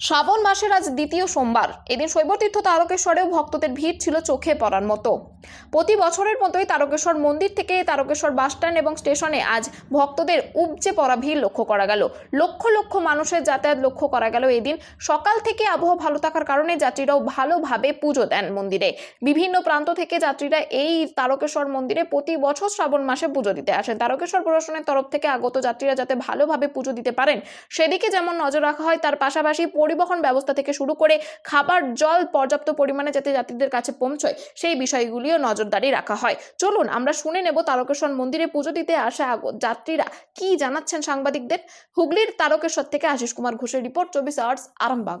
শ্রাবণ মাসের আজ দ্বিতীয় সোমবার। এদিন শৈবতীর্থ তারকেশ্বরেও ভক্তদের ভিড় ছিল চোখে পড়ার মতো। প্রতি বছরের মতোই তারকেশ্বর মন্দির থেকে তারকেশ্বর বাসস্ট্যান্ড এবং স্টেশনে আজ ভক্তদের উপচে পড়া ভিড় লক্ষ্য করা গেল। লক্ষ লক্ষ মানুষের যাতায়াত লক্ষ্য করা গেল এদিন। সকাল থেকে আবহাওয়া ভালো থাকার কারণে যাত্রীরাও ভালোভাবে পুজো দেন মন্দিরে। বিভিন্ন প্রান্ত থেকে যাত্রীরা এই তারকেশ্বর মন্দিরে প্রতি বছর শ্রাবণ মাসে পুজো দিতে আসেন। তারকেশ্বর প্রশাসনের তরফ থেকে আগত যাত্রীরা যাতে ভালোভাবে পুজো দিতে পারেন, সেদিকে যেমন নজর রাখা হয়, তার পাশাপাশি পরিবহন ব্যবস্থা থেকে শুরু করে খাবার, জল পর্যাপ্ত পরিমাণে যাতে যাত্রীদের কাছে পৌঁছয়, সেই বিষয়গুলিও নজরদারি রাখা হয়। চলুন, আমরা শুনে নেব তারকেশ্বর মন্দিরে পুজো দিতে আসা যাত্রীরা কি জানাচ্ছেন সাংবাদিকদের? হুগলির তারকেশ্বর থেকে আশিস কুমার ঘোষের রিপোর্ট, চব্বিশ আওয়ার্স আরামবাগ।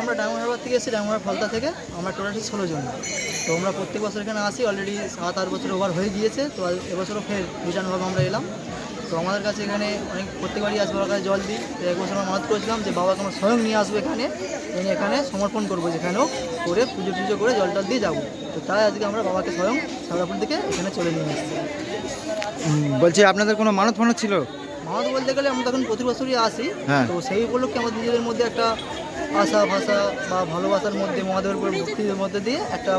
আমরা হারবার থেকে এসেছি হারবার ফলতা থেকে। আমরা টোটালি ষোলো জন। তো আমরা প্রত্যেক বছর এখানে আসি অলরেডি সাত আট বছর ওভার হয়ে গিয়েছে। তো এবছরও ফের রিটার্নভাবে আমরা এলাম। তো আমাদের কাছে এখানে অনেক, প্রত্যেকবারই আসবে বাবার কাছে জল দিই। তো এক বছর আমরা মানত করেছিলাম যে বাবাকে আমরা স্বয়ং নিয়ে আসব এখানে। এনে এখানে সমর্পণ করব, যেখানেও করে পুজো টুজো করে জল টল দিয়ে যাব। তো তাই আজকে আমরা বাবাকে স্বয়ং সারাপুর থেকে এখানে চলে নিয়ে এসেছি। বলছি, আপনাদের কোনো মানত ফানত ছিল? মানত বলতে গেলে আমরা তখন প্রতি বছরই আসি। হ্যাঁ। তো সেই উপলক্ষে আমাদের নিজেদের মধ্যে একটা আশা ভাষা বা ভালোবাসার মধ্যে মহাদেবের উপর ভক্তির মধ্যে দিয়ে একটা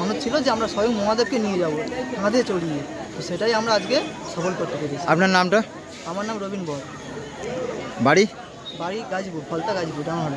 মানুষ ছিল যে আমরা স্বয়ং মহাদেবকে নিয়ে যাব আমাদের চড়িয়ে তো সেটাই আমরা আজকে সফল করতে পেরেছি। আপনার নামটা? আমার নাম রবীন বর। বাড়ি? বাড়ি গাজীপুর ফলতা গাজীপুর ডাউন